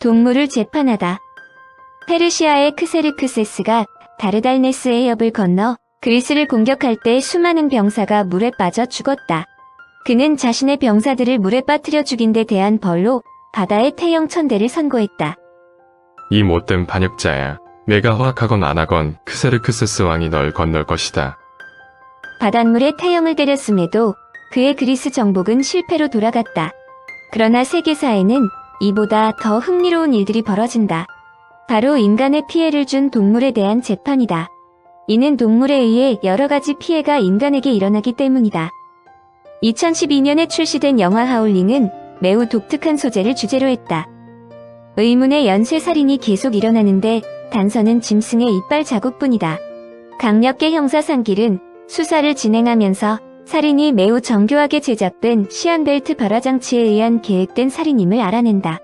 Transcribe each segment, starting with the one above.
동물을 재판하다. 페르시아의 크세르크세스가 다르달네스의 협을 건너 그리스를 공격할 때 수많은 병사가 물에 빠져 죽었다. 그는 자신의 병사들을 물에 빠뜨려 죽인 데 대한 벌로 바다의 태형 천대를 선고했다. 이 못된 반역자야. 내가 허락하건 안 하건 크세르크세스 왕이 널 건널 것이다. 바닷물에 태형을 때렸음에도 그의 그리스 정복은 실패로 돌아갔다. 그러나 세계사에는 이보다 더 흥미로운 일들이 벌어진다. 바로 인간의 피해를 준 동물에 대한 재판이다. 이는 동물에 의해 여러 가지 피해가 인간에게 일어나기 때문이다. 2012년에 출시된 영화 하울링은 매우 독특한 소재를 주제로 했다. 의문의 연쇄살인이 계속 일어나는데 단서는 짐승의 이빨 자국뿐이다. 강력계 형사 상길은 수사를 진행하면서 살인이 매우 정교하게 제작된 시안벨트 발화장치에 의한 계획된 살인임을 알아낸다.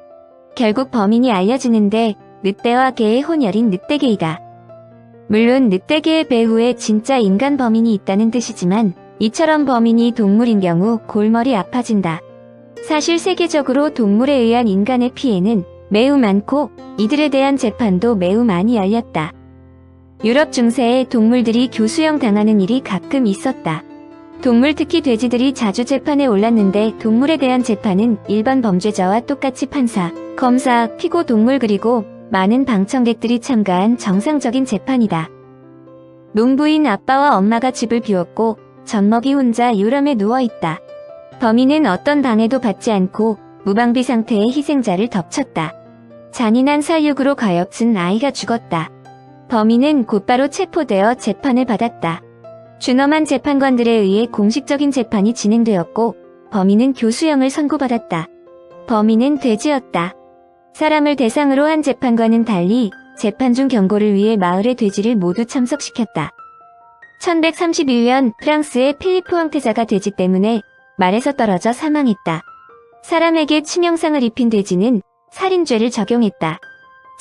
결국 범인이 알려지는데 늑대와 개의 혼혈인 늑대개이다. 물론 늑대개의 배후에 진짜 인간 범인이 있다는 뜻이지만 이처럼 범인이 동물인 경우 골머리 아파진다. 사실 세계적으로 동물에 의한 인간의 피해는 매우 많고 이들에 대한 재판도 매우 많이 열렸다. 유럽 중세에 동물들이 교수형 당하는 일이 가끔 있었다. 동물 특히 돼지들이 자주 재판에 올랐는데 동물에 대한 재판은 일반 범죄자와 똑같이 판사, 검사, 피고 동물 그리고 많은 방청객들이 참가한 정상적인 재판이다. 농부인 아빠와 엄마가 집을 비웠고 젖먹이 혼자 유람에 누워있다. 범인은 어떤 방해도 받지 않고 무방비 상태의 희생자를 덮쳤다. 잔인한 살육으로 가엾은 아이가 죽었다. 범인은 곧바로 체포되어 재판을 받았다. 준엄한 재판관들에 의해 공식적인 재판이 진행되었고 범인은 교수형을 선고받았다. 범인은 돼지였다. 사람을 대상으로 한 재판과는 달리 재판 중 경고를 위해 마을의 돼지를 모두 참석시켰다. 1131년 프랑스의 필리프 황태자가 돼지 때문에 말에서 떨어져 사망했다. 사람에게 치명상을 입힌 돼지는 살인죄를 적용했다.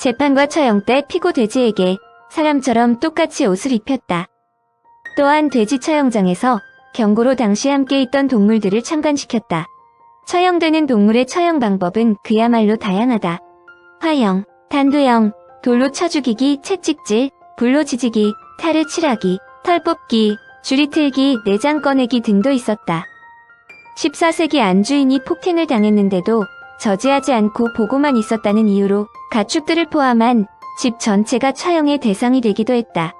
재판과 처형 때 피고 돼지에게 사람처럼 똑같이 옷을 입혔다. 또한 돼지 처형장에서 경고로 당시 함께 있던 동물들을 참관시켰다. 처형되는 동물의 처형 방법은 그야말로 다양하다. 화형, 단두형, 돌로 쳐 죽이기, 채찍질, 불로 지지기, 탈을 칠하기, 털 뽑기, 줄이 틀기, 내장 꺼내기 등도 있었다. 14세기 안주인이 폭행을 당했는데도 저지하지 않고 보고만 있었다는 이유로 가축들을 포함한 집 전체가 처형의 대상이 되기도 했다.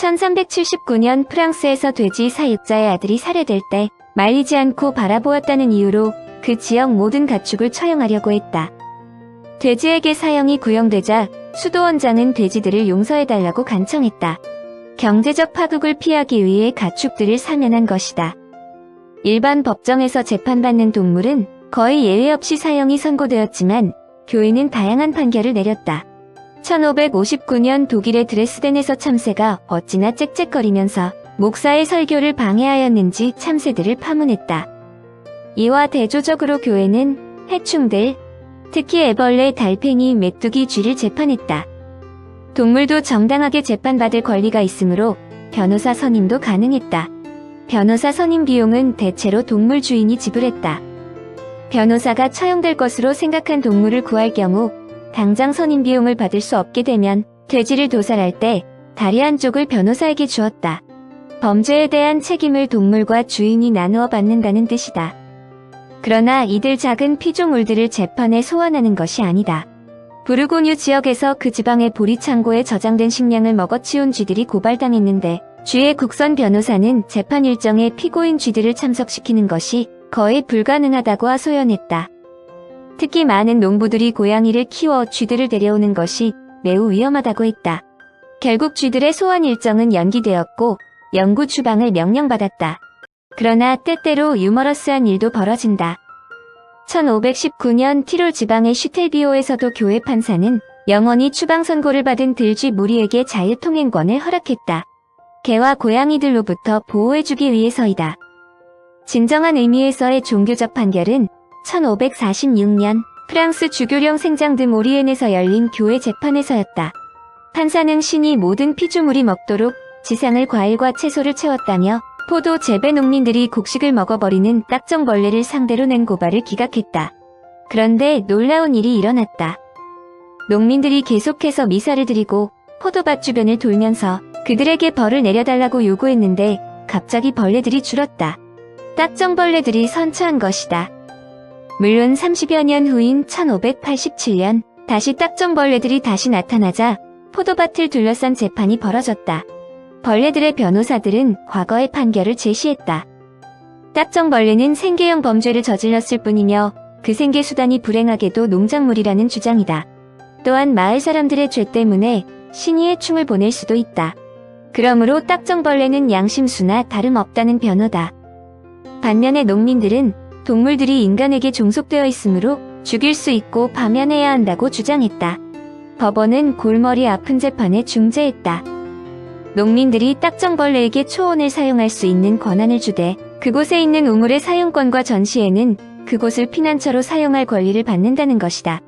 1379년 프랑스에서 돼지 사육자의 아들이 살해될 때 말리지 않고 바라보았다는 이유로 그 지역 모든 가축을 처형하려고 했다. 돼지에게 사형이 구형되자 수도원장은 돼지들을 용서해달라고 간청했다. 경제적 파국을 피하기 위해 가축들을 사면한 것이다. 일반 법정에서 재판받는 동물은 거의 예외 없이 사형이 선고되었지만 교회는 다양한 판결을 내렸다. 1559년 독일의 드레스덴에서 참새가 어찌나 짹짹거리면서 목사의 설교를 방해하였는지 참새들을 파문했다. 이와 대조적으로 교회는 해충들, 특히 애벌레, 달팽이, 메뚜기, 쥐를 재판했다. 동물도 정당하게 재판받을 권리가 있으므로 변호사 선임도 가능했다. 변호사 선임 비용은 대체로 동물 주인이 지불했다. 변호사가 처형될 것으로 생각한 동물을 구할 경우 당장 선임 비용을 받을 수 없게 되면 돼지를 도살할 때 다리 한쪽을 변호사에게 주었다. 범죄에 대한 책임을 동물과 주인이 나누어 받는다는 뜻이다. 그러나 이들 작은 피조물들을 재판에 소환하는 것이 아니다. 부르고뉴 지역에서 그 지방의 보리창고에 저장된 식량을 먹어치운 쥐들이 고발당했는데 쥐의 국선 변호사는 재판 일정에 피고인 쥐들을 참석시키는 것이 거의 불가능하다고 하소연했다. 특히 많은 농부들이 고양이를 키워 쥐들을 데려오는 것이 매우 위험하다고 했다. 결국 쥐들의 소환 일정은 연기되었고 영구 추방을 명령받았다. 그러나 때때로 유머러스한 일도 벌어진다. 1519년 티롤 지방의 슈텔비오에서도 교회 판사는 영원히 추방 선고를 받은 들쥐 무리에게 자유 통행권을 허락했다. 개와 고양이들로부터 보호해주기 위해서이다. 진정한 의미에서의 종교적 판결은 1546년 프랑스 주교령 생장 드 모리엔에서 열린 교회 재판에서였다. 판사는 신이 모든 피조물이 먹도록 지상을 과일과 채소를 채웠다며 포도 재배 농민들이 곡식을 먹어버리는 딱정벌레를 상대로 낸 고발을 기각했다. 그런데 놀라운 일이 일어났다. 농민들이 계속해서 미사를 드리고 포도밭 주변을 돌면서 그들에게 벌을 내려달라고 요구했는데 갑자기 벌레들이 줄었다. 딱정벌레들이 선처한 것이다. 물론 30여 년 후인 1587년 다시 딱정벌레들이 다시 나타나자 포도밭을 둘러싼 재판이 벌어졌다. 벌레들의 변호사들은 과거의 판결을 제시했다. 딱정벌레는 생계형 범죄를 저질렀을 뿐이며 그 생계 수단이 불행하게도 농작물이라는 주장이다. 또한 마을 사람들의 죄 때문에 신의의 충을 보낼 수도 있다. 그러므로 딱정벌레는 양심수나 다름없다는 변호다. 반면에 농민들은 동물들이 인간에게 종속되어 있으므로 죽일 수 있고 파면해야 한다고 주장했다. 법원은 골머리 아픈 재판에 중재했다. 농민들이 딱정벌레에게 초원을 사용할 수 있는 권한을 주되 그곳에 있는 우물의 사용권과 전시에는 그곳을 피난처로 사용할 권리를 받는다는 것이다.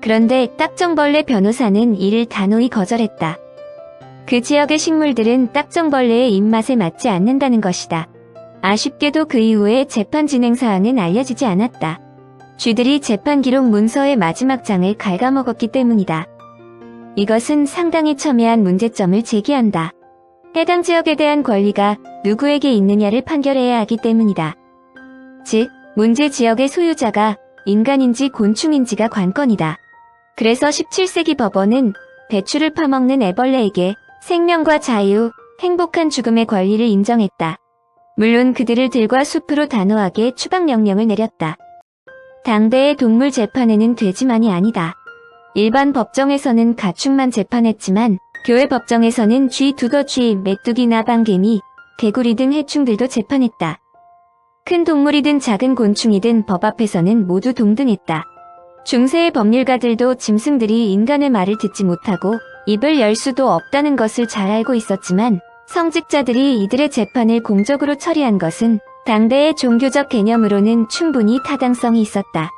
그런데 딱정벌레 변호사는 이를 단호히 거절했다. 그 지역의 식물들은 딱정벌레의 입맛에 맞지 않는다는 것이다. 아쉽게도 그 이후에 재판 진행 사항은 알려지지 않았다. 쥐들이 재판 기록 문서의 마지막 장을 갉아먹었기 때문이다. 이것은 상당히 첨예한 문제점을 제기한다. 해당 지역에 대한 권리가 누구에게 있느냐를 판결해야 하기 때문이다. 즉, 문제 지역의 소유자가 인간인지 곤충인지가 관건이다. 그래서 17세기 법원은 배추를 파먹는 애벌레에게 생명과 자유, 행복한 죽음의 권리를 인정했다. 물론 그들을 들과 숲으로 단호하게 추방 명령을 내렸다. 당대의 동물 재판에는 돼지만이 아니다. 일반 법정에서는 가축만 재판했지만 교회 법정에서는 쥐, 두더쥐, 메뚜기나 방개미, 개구리 등 해충들도 재판했다. 큰 동물이든 작은 곤충이든 법 앞에서는 모두 동등했다. 중세의 법률가들도 짐승들이 인간의 말을 듣지 못하고 입을 열 수도 없다는 것을 잘 알고 있었지만 성직자들이 이들의 재판을 공적으로 처리한 것은 당대의 종교적 개념으로는 충분히 타당성이 있었다.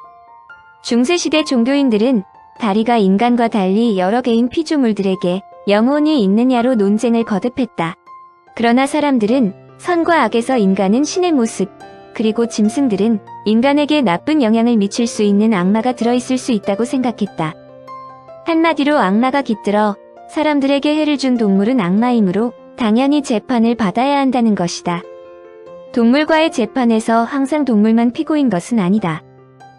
중세시대 종교인들은 다리가 인간과 달리 여러 개인 피조물들에게 영혼이 있느냐로 논쟁을 거듭했다. 그러나 사람들은 선과 악에서 인간은 신의 모습, 그리고 짐승들은 인간에게 나쁜 영향을 미칠 수 있는 악마가 들어있을 수 있다고 생각했다. 한마디로 악마가 깃들어 사람들에게 해를 준 동물은 악마이므로 당연히 재판을 받아야 한다는 것이다. 동물과의 재판에서 항상 동물만 피고인 것은 아니다.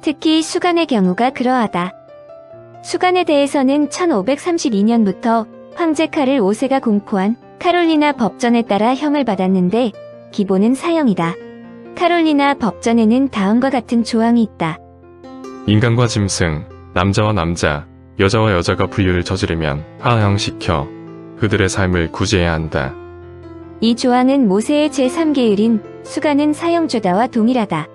특히 수간의 경우가 그러하다. 수간에 대해서는 1532년부터 황제 카를 5세가 공포한 카롤리나 법전에 따라 형을 받았는데 기본은 사형이다. 카롤리나 법전에는 다음과 같은 조항이 있다. 인간과 짐승, 남자와 남자, 여자와 여자가 불륜을 저지르면 하향시켜 그들의 삶을 구제해야 한다. 이 조항은 모세의 제3계율인 수간은 사형죄다와 동일하다.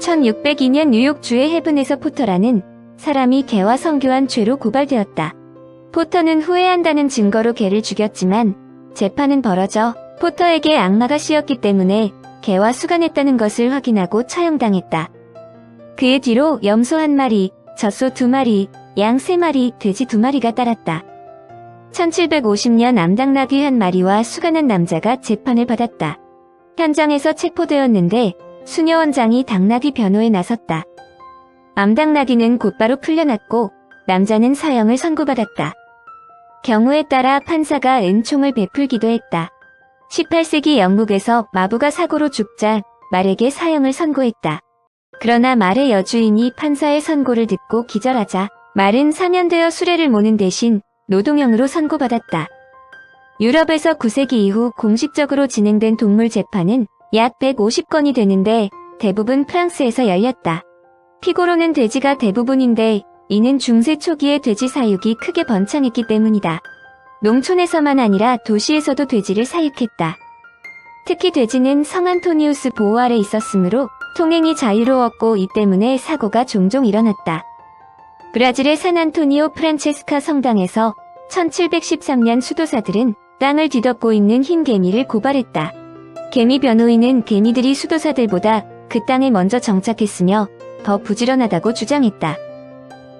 1602년 뉴욕주의 해븐에서 포터라는 사람이 개와 성교한 죄로 고발되었다. 포터는 후회한다는 증거로 개를 죽였지만 재판은 벌어져 포터에게 악마가 씌었기 때문에 개와 수간했다는 것을 확인하고 처형당했다. 그의 뒤로 염소 한 마리, 젖소 두 마리, 양 세 마리, 돼지 두 마리가 따랐다. 1750년 암당나귀 한 마리와 수간한 남자가 재판을 받았다. 현장에서 체포되었는데 수녀 원장이 당나귀 변호에 나섰다. 암당나귀는 곧바로 풀려났고 남자는 사형을 선고받았다. 경우에 따라 판사가 은총을 베풀기도 했다. 18세기 영국에서 마부가 사고로 죽자 말에게 사형을 선고했다. 그러나 말의 여주인이 판사의 선고를 듣고 기절하자 말은 사면되어 수레를 모는 대신 노동형으로 선고받았다. 유럽에서 9세기 이후 공식적으로 진행된 동물 재판은 약 150건이 되는데 대부분 프랑스에서 열렸다. 피고로는 돼지가 대부분인데 이는 중세 초기에 돼지 사육이 크게 번창했기 때문이다. 농촌에서만 아니라 도시에서도 돼지를 사육했다. 특히 돼지는 성 안토니우스 보호 아래 있었으므로 통행이 자유로웠고 이 때문에 사고가 종종 일어났다. 브라질의 산안토니오 프란체스카 성당에서 1713년 수도사들은 땅을 뒤덮고 있는 흰 개미를 고발했다. 개미 변호인은 개미들이 수도사들보다 그 땅에 먼저 정착했으며 더 부지런하다고 주장했다.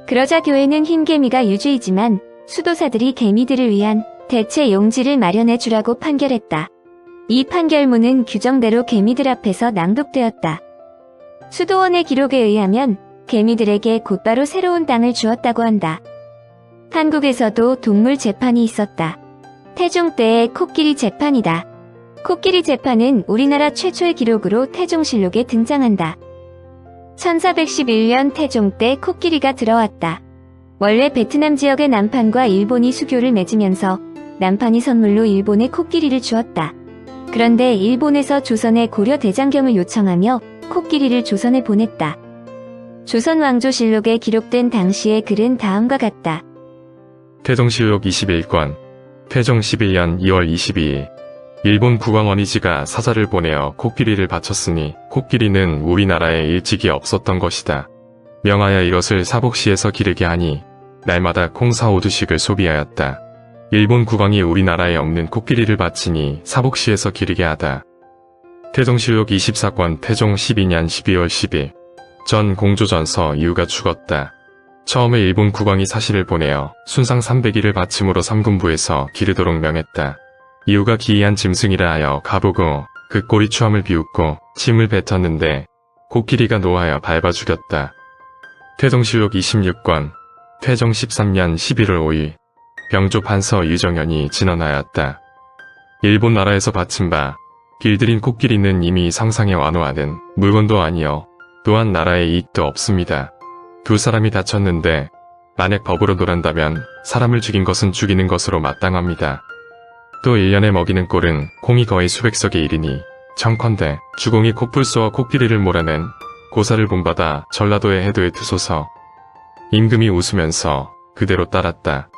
그러자 교회는 흰 개미가 유죄이지만 수도사들이 개미들을 위한 대체 용지를 마련해 주라고 판결했다. 이 판결문은 규정대로 개미들 앞에서 낭독되었다. 수도원의 기록에 의하면 개미들에게 곧바로 새로운 땅을 주었다고 한다. 한국에서도 동물 재판이 있었다. 태종 때의 코끼리 재판이다. 코끼리 재판은 우리나라 최초의 기록으로 태종실록에 등장한다. 1411년 태종 때 코끼리가 들어왔다. 원래 베트남 지역의 남판과 일본이 수교를 맺으면서 남판이 선물로 일본에 코끼리를 주었다. 그런데 일본에서 조선에 고려 대장경을 요청하며 코끼리를 조선에 보냈다. 조선 왕조실록에 기록된 당시의 글은 다음과 같다. 태종실록 21권 태종 11년 2월 22일 일본 국왕원이지가 사자를 보내어 코끼리를 바쳤으니 코끼리는 우리나라에 일찍이 없었던 것이다. 명하여 이것을 사복시에서 기르게 하니 날마다 콩사오두식을 소비하였다. 일본 국왕이 우리나라에 없는 코끼리를 바치니 사복시에서 기르게 하다. 태종실록 24권 태종 12년 12월 10일 전 공조전서 이유가 죽었다. 처음에 일본 국왕이 사실을 보내어 순상 300일을 바침으로 삼군부에서 기르도록 명했다. 이유가 기이한 짐승이라 하여 가보고 그 꼬리 추함을 비웃고 침을 뱉었는데 코끼리가 노하여 밟아 죽였다. 태종실록 26권 태종 13년 11월 5일 병조 판서 유정현이 진언하였다. 일본 나라에서 바친 바 길들인 코끼리는 이미 상상에 완호하는 물건도 아니요 또한 나라의 이익도 없습니다. 두 사람이 다쳤는데 만약 법으로 노란다면 사람을 죽인 것은 죽이는 것으로 마땅합니다. 또 1년에 먹이는 꼴은 콩이 거의 수백석에 이르니 청컨대 주공이 쏘어 코끼리를 몰아낸 고사를 본받아 전라도의 해도에 두소서. 임금이 웃으면서 그대로 따랐다.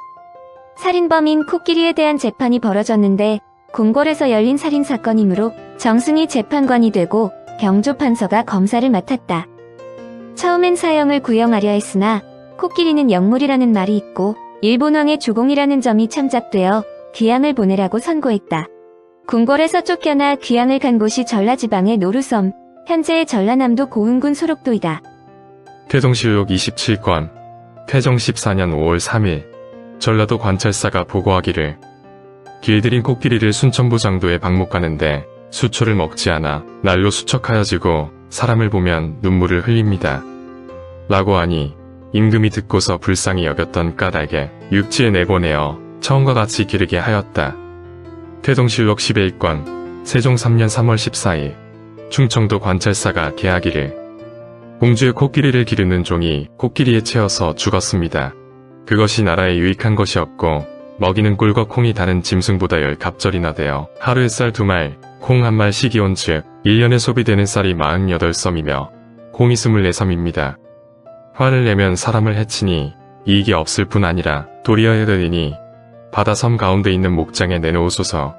살인범인 코끼리에 대한 재판이 벌어졌는데 궁궐에서 열린 살인 사건이므로 정승이 재판관이 되고 병조 판서가 검사를 맡았다. 처음엔 사형을 구형하려 했으나 코끼리는 영물이라는 말이 있고 일본왕의 주공이라는 점이 참작되어 귀양을 보내라고 선고했다. 궁궐에서 쫓겨나 귀양을 간 곳이 전라지방의 노루섬, 현재의 전라남도 고흥군 소록도이다. 태종실록 27권 태종 14년 5월 3일 전라도 관찰사가 보고하기를 길들인 코끼리를 순천부 장도에 방목하는데 수초를 먹지 않아 날로 수척하여지고 사람을 보면 눈물을 흘립니다. 라고 하니 임금이 듣고서 불쌍히 여겼던 까닭에 육지에 내보내어 처음과 같이 기르게 하였다. 태종실록 11권 세종 3년 3월 14일 충청도 관찰사가 개하기를 공주의 코끼리를 기르는 종이 코끼리에 채어서 죽었습니다. 그것이 나라에 유익한 것이 없고 먹이는 꿀과 콩이 다른 짐승보다 열 갑절이나 되어 하루에 쌀 두 말, 콩 한 말 시기온 즉 1년에 소비되는 쌀이 48섬이며 콩이 24섬입니다. 화를 내면 사람을 해치니 이익이 없을 뿐 아니라 도리어 해되니 바다 섬 가운데 있는 목장에 내놓으소서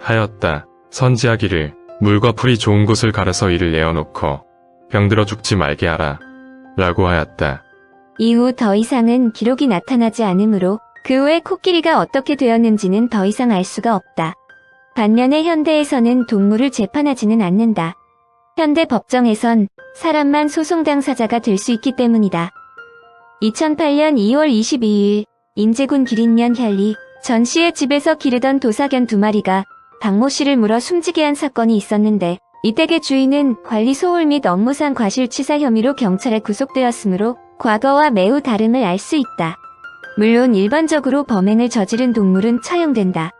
하였다. 선지하기를 물과 풀이 좋은 곳을 갈아서 이를 내어놓고 병들어 죽지 말게 하라 라고 하였다. 이후 더 이상은 기록이 나타나지 않으므로 그 후에 코끼리가 어떻게 되었는지는 더 이상 알 수가 없다. 반면에 현대에서는 동물을 재판하지는 않는다. 현대 법정에선 사람만 소송 당사자가 될 수 있기 때문이다. 2008년 2월 22일 인제군 기린면 혈리 전 씨의 집에서 기르던 도사견 두 마리가 박모 씨를 물어 숨지게 한 사건이 있었는데 이 댁의 주인은 관리 소홀 및 업무상 과실치사 혐의로 경찰에 구속되었으므로 과거와 매우 다름을 알 수 있다. 물론 일반적으로 범행을 저지른 동물은 처형된다.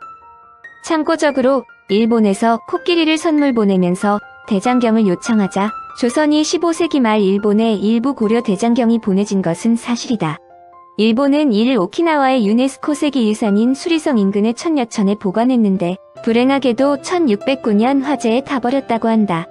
참고적으로 일본에서 코끼리를 선물 보내면서 대장경을 요청하자 조선이 15세기 말 일본에 일부 고려 대장경이 보내진 것은 사실이다. 일본은 이를 오키나와의 유네스코 세계유산인 수리성 인근의 천여천에 보관했는데 불행하게도 1609년 화재에 타버렸다고 한다.